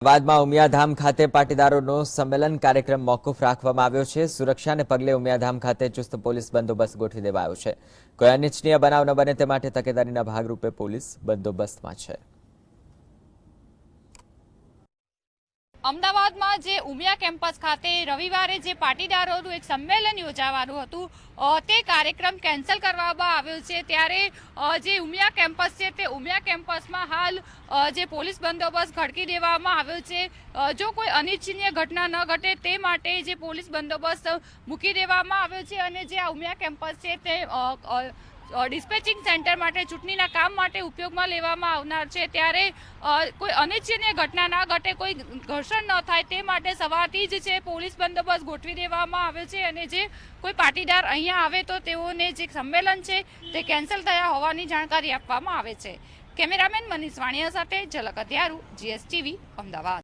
અમદાવાદમાં ઉમિયાધામ ખાતે પાટીદારોનો સંમેલન કાર્યક્રમ મોકૂફ રાખવામાં આવ્યો છે. સુરક્ષાને પગલે ઉમિયાધામ ખાતે ચુસ્ત પોલીસ બંદોબસ્ત ગોઠવી દેવાયો છે. કોઈ અનિચ્છનીય બનાવ ન બને તે માટે તકેદારીના ભાગરૂપે પોલીસ બંદોબસ્તમાં છે. અમદાવાદમાં જે ઉમિયા કેમ્પસ ખાતે રવિવારે જે પાટીદારોનું એક સંમેલન યોજાવાનું હતું તે કાર્યક્રમ કેન્સલ કરવામાં આવ્યો છે. ત્યારે જે ઉમિયા કેમ્પસ છે, તે ઉમિયા કેમ્પસમાં હાલ જે પોલીસ બંદોબસ્ત ઘડકી દેવામાં આવ્યો છે. જો કોઈ અનિચ્છનીય ઘટના ન ઘટે તે માટે જે પોલીસ બંદોબસ્ત મૂકી દેવામાં આવ્યો છે અને જે આ ઉમિયા કેમ્પસ છે તે ડિસ્પેચિંગ સેન્ટર માટે, ચૂંટણીના કામ માટે ઉપયોગમાં લેવામાં આવનાર છે. ત્યારે કોઈ અનિચ્છનીય ઘટના ના ઘટે, કોઈ ઘર્ષણ ન થાય તે માટે સવારથી જ છે પોલીસ બંદોબસ્ત ગોઠવી દેવામાં આવ્યો છે અને જે કોઈ પાટીદાર અહીંયા આવે તો તેઓને જે સંમેલન છે તે કેન્સલ થયા હોવાની જાણકારી આપવામાં આવે છે. કેમેરામેન મનીષ વાણિયા સાથે ઝલક અધ્યારું જીએસટીવી, અમદાવાદ.